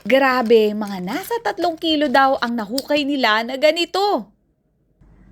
Grabe, mga nasa tatlong kilo daw ang nahukay nila na ganito.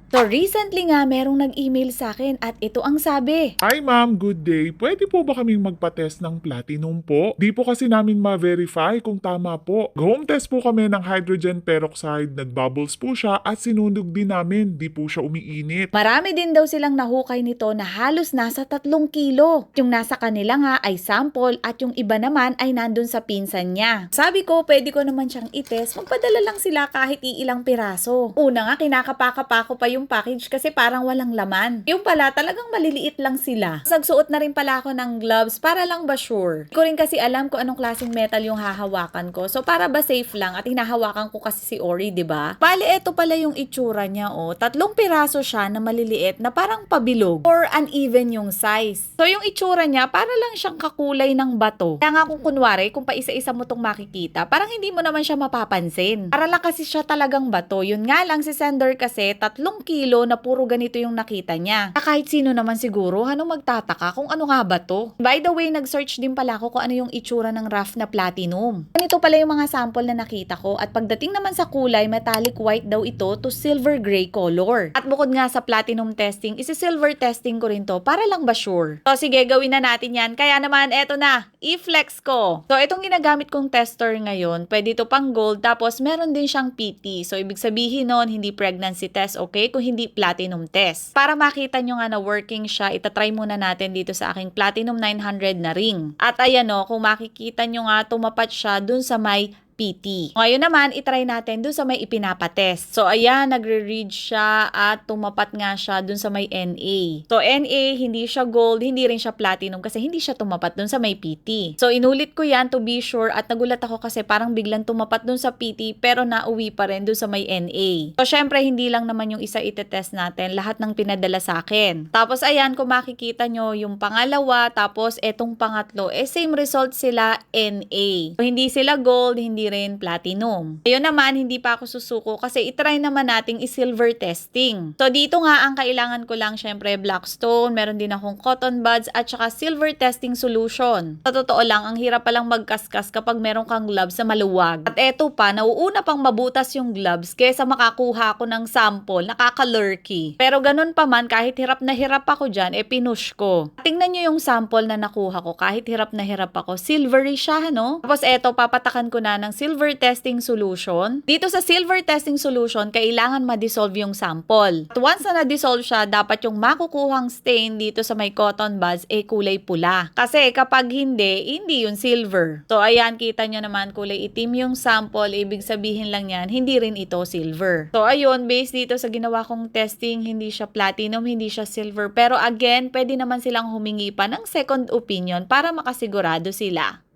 So recently nga merong nag-email sa akin at ito ang sabi. Hi ma'am, good day. Pwede po ba kaming magpa-test ng platinum po? Di po kasi namin ma-verify kung tama po. Home test po kami ng hydrogen peroxide, nag-bubbles po siya at sinunog din namin. Di po siya umiinit. Marami din daw silang nahukay nito na halos nasa tatlong kilo. Yung nasa kanila nga ay sample at yung iba naman ay nandun sa pinsan niya. Sabi ko, pwede ko naman siyang itest. Magpadala lang sila kahit iilang piraso. Una nga, kinakapaka pa pa yung package kasi parang walang laman. Yung pala, talagang maliliit lang sila. Nagsuot na rin pala ako ng gloves para lang ba sure. Hindi ko rin kasi alam kung anong klaseng metal yung hahawakan ko. So para ba safe lang at hinahawakan ko kasi si Ori, 'di ba? Bali, eto pala yung itsura niya, oh. Tatlong piraso siya na maliliit na parang pabilog or uneven yung size. So yung itsura niya, para lang siyang kakulay ng bato. Kaya nga kung kunwari, kung paisa-isa mo tong makikita, parang hindi mo naman siya mapapansin. Para lang kasi siya talagang bato. Yun nga lang si sender kasi tatlong kilo na puro ganito yung nakita niya. Ah, Kahit sino naman siguro, ano magtataka kung ano nga ba to? By the way, nag-search din pala ako kung ano yung itsura ng rough na platinum. Ganito pala yung mga sample na nakita ko at pagdating naman sa kulay, metallic white daw ito to silver gray color. At bukod nga sa platinum testing, isi-silver testing ko rin to para lang ba sure. So sige, gawin na natin yan. Kaya naman, eto na, i-flex ko. So itong ginagamit kong tester ngayon, pwede to pang gold tapos meron din siyang PT. So ibig sabihin nun, hindi pregnancy test, okay? Kung hindi platinum test. Para makita nyo nga na working siya, itatry muna natin dito sa aking platinum 900 na ring. At ayan o, kung makikita nyo nga, tumapat siya dun sa may PT. Ngayon naman, itry natin dun sa may ipinapatest. So, ayan, nagre-read siya at tumapat nga siya dun sa may NA. So, NA, hindi siya gold, hindi rin siya platinum kasi hindi siya tumapat dun sa may PT. So, inulit ko yan to be sure at nagulat ako kasi parang biglang tumapat dun sa PT pero nauwi pa rin dun sa may NA. So, syempre, hindi lang naman yung isa itetest natin, lahat ng pinadala sa akin. Tapos, ayan, kung makikita nyo yung pangalawa, tapos etong pangatlo, eh same result sila NA. So, hindi sila gold, hindi rin platinum. Ayun naman, hindi pa ako susuko kasi itry naman nating i-silver testing. So, dito nga, ang kailangan ko lang, syempre, blackstone, meron din akong cotton buds, at saka silver testing solution. Sa totoo lang, ang hirap palang magkaskas kapag meron kang gloves na maluwag. At eto pa, nauuna pang mabutas yung gloves kesa makakuha ako ng sample, nakaka-lurky. Pero ganun pa man, kahit hirap na hirap ako dyan, eh pinush ko. Tingnan nyo yung sample na nakuha ko, kahit hirap na hirap ako, silvery siya, no? Tapos eto, papatakan ko na ng silver testing solution. Dito sa silver testing solution, kailangan ma-dissolve yung sample. At once na na-dissolve siya, dapat yung makukuhang stain dito sa may cotton buds, eh kulay pula. Kasi kapag hindi, hindi yun silver. So ayan, kita nyo naman kulay itim yung sample, ibig sabihin lang yan, hindi rin ito silver. So ayun, based dito sa ginawa kong testing, hindi siya platinum, hindi siya silver. Pero again, pwede naman silang humingi pa ng second opinion para makasigurado sila.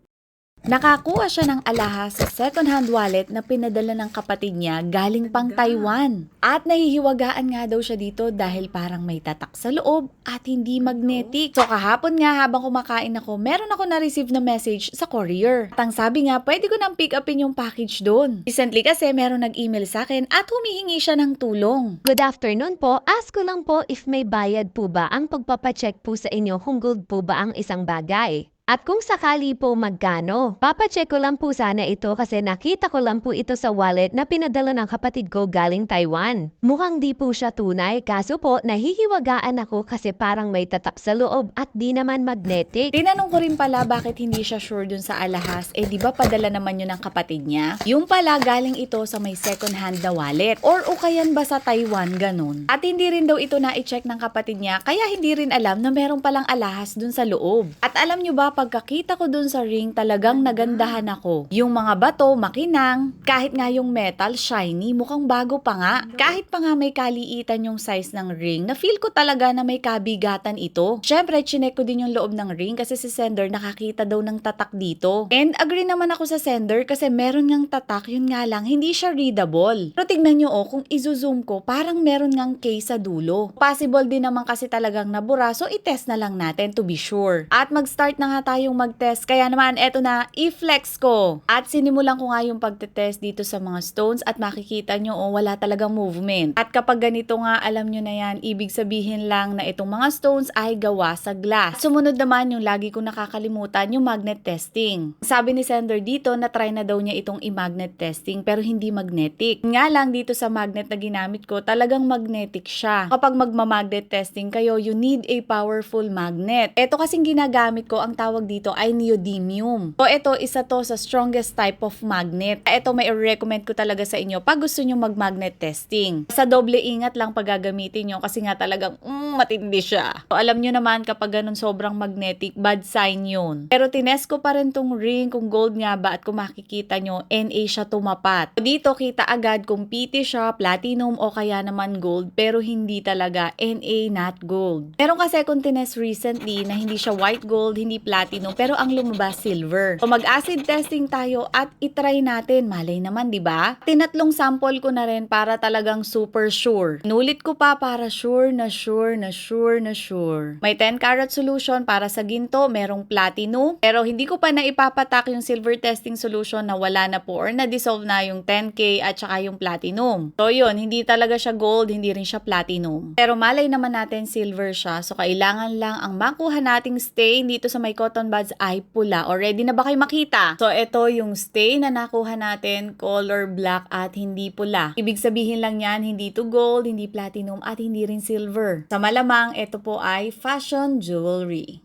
Nakakuha siya ng alahas sa second-hand wallet na pinadala ng kapatid niya galing pang Taiwan. At nahihiwagaan nga daw siya dito dahil parang may tatak sa loob at hindi magnetic. So kahapon nga habang kumakain ako, meron ako na-receive na message sa courier. At ang sabi nga, pwede ko nang pick upin yung package doon. Recently kasi meron nag-email sa akin at humihingi siya ng tulong. Good afternoon po. Ask ko lang po if may bayad po ba ang pagpapacheck po sa inyo kung gold po ba ang isang bagay. At kung sakali po magkano, papacheck ko lang po sana ito kasi nakita ko lang po ito sa wallet na pinadala ng kapatid ko galing Taiwan. Mukhang di po siya tunay kaso po nahihiwagaan ako kasi parang may tatak sa loob at di naman magnetic. Tinanong ko rin pala bakit hindi siya sure dun sa alahas. Eh di ba padala naman yun ng kapatid niya? Yung pala galing ito sa may second hand na wallet. Or ukayan ba sa Taiwan ganun? At hindi rin daw ito na i-check ng kapatid niya kaya hindi rin alam na meron palang alahas dun sa loob. At alam nyo ba pagkakita ko dun sa ring talagang nagandahan ako. Yung mga bato makinang, kahit nga yung metal shiny mukhang bago pa nga. Kahit pa nga may kaliitan yung size ng ring, na feel ko talaga na may kabigatan ito. Syempre, chinek ko din yung loob ng ring kasi si sender nakakita daw ng tatak dito. And agree naman ako sa sender kasi meron ngang tatak, yun nga lang, hindi siya readable. Pero tignan nyo oh, kung izo-zoom ko, parang meron ngang case sa dulo. Possible din naman kasi talagang nabura, so itest na lang natin to be sure. At mag-start na nga tayong mag-test. Kaya naman, eto na, i-flex ko. At sinimulan ko nga yung pagtetest dito sa mga stones at makikita nyo, oh, wala talagang movement. At kapag ganito nga, alam nyo na yan, ibig sabihin lang na itong mga stones ay gawa sa glass. Sumunod naman yung lagi ko nakakalimutan, yung magnet testing. Sabi ni sender dito na try na daw niya itong i-magnet testing pero hindi magnetic. Nga lang dito sa magnet na ginamit ko, talagang magnetic siya. Kapag magma-magnet testing kayo, you need a powerful magnet. Ito kasing ginagamit ko, ang tawag dito ay neodymium. So ito, isa to sa strongest type of magnet. Ito may recommend ko talaga sa inyo pag gusto nyo mag-magnet testing. Sa doble ingat lang pag gagamitin nyo kasi nga talagang mm, matindi siya. So, alam nyo naman kapag ganun sobrang magnetic, bad sign yun. Pero tinest ko pa rin tong ring kung gold nga ba at kung makikita nyo, NA siya tumapat. Dito kita agad kung PT siya, platinum o kaya naman gold pero hindi talaga NA not gold. Pero kasi kung tinest recently na hindi siya white gold, hindi platinum pero ang lumabas silver. So mag-acid testing tayo at itry natin. Malay naman, di ba? Tinatlong sample ko na rin para talagang super sure. Nulit ko pa para sure na sure na sure na sure. May 10 carat solution para sa ginto, merong platinum, pero hindi ko pa na ipapatak yung silver testing solution na wala na po or na-dissolve na yung 10K at saka yung platinum. So yun, hindi talaga siya gold, hindi rin siya platinum. Pero malay naman natin silver siya, so kailangan lang ang makuha nating stain dito sa may buds ay pula. Already na ba kayo makita? So ito yung stain na nakuha natin, color black at hindi pula. Ibig sabihin lang yan, hindi to gold, hindi platinum at hindi rin silver. Sa malamang, ito po ay fashion jewelry.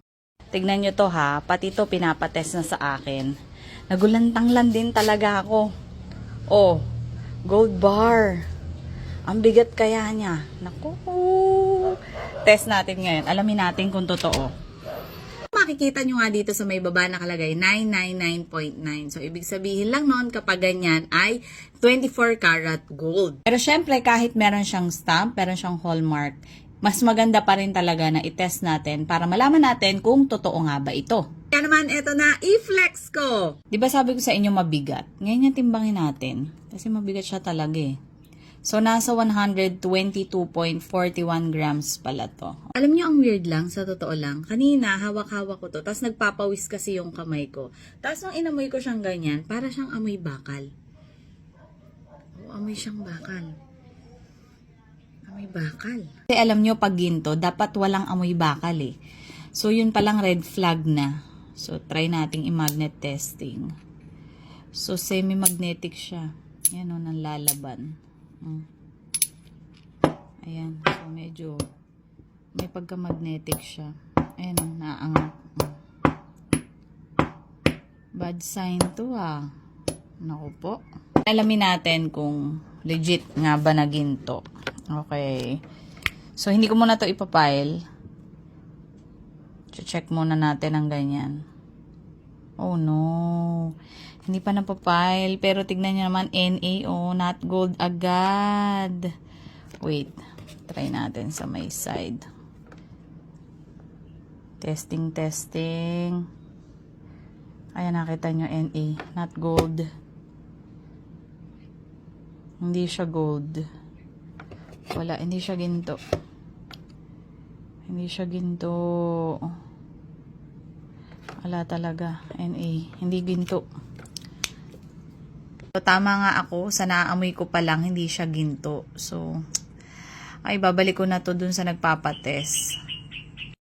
Tignan nyo to ha, pati to pinapatest na sa akin. Nagulantang lang din talaga ako. Oh, gold bar. Ang bigat kaya niya. Naku. Test natin ngayon. Alamin natin kung totoo. Makikita nyo nga dito sa may baba nakalagay 999.9. So, ibig sabihin lang noon kapag ganyan ay 24 karat gold. Pero syempre, kahit meron siyang stamp, meron siyang hallmark, mas maganda pa rin talaga na itest natin para malaman natin kung totoo nga ba ito. Kaya naman, eto na, i-flex ko! Di ba sabi ko sa inyo mabigat? Ngayon yung timbangin natin. Kasi mabigat siya talaga eh. So, nasa 122.41 grams pala to. Alam niyo ang weird lang, sa totoo lang. Kanina, hawak-hawak ko to, tapos nagpapawis kasi yung kamay ko. Tapos nung inamoy ko siyang ganyan, para siyang amoy bakal. Oo, amoy siyang bakal. Amoy bakal. Kasi alam niyo pag ginto, dapat walang amoy bakal eh. So, yun palang red flag na. So, try nating i-magnet testing. So, semi-magnetic siya. Yan o, nanlalaban. Mm. Ayan. So, medyo may pagka-magnetic siya. Ayan, naangat. Mm. Bad sign to ah. Naku po. Alamin natin kung legit nga ba na ginto. Okay. So, hindi ko muna to ipapile. Check muna natin ang ganyan. Oh no. Hindi pa napapile. Pero tignan nyo naman, NAO, not gold agad. Wait. Try natin sa may side. Testing, testing. Ayan, nakita nyo, NA. Not gold. Hindi siya gold. Wala, hindi siya ginto. Hindi siya ginto. Wala talaga. NA. Hindi ginto. So, tama nga ako. Sa naamoy ko pa lang, hindi siya ginto. So, ay, babalik ko na to dun sa nagpapatest.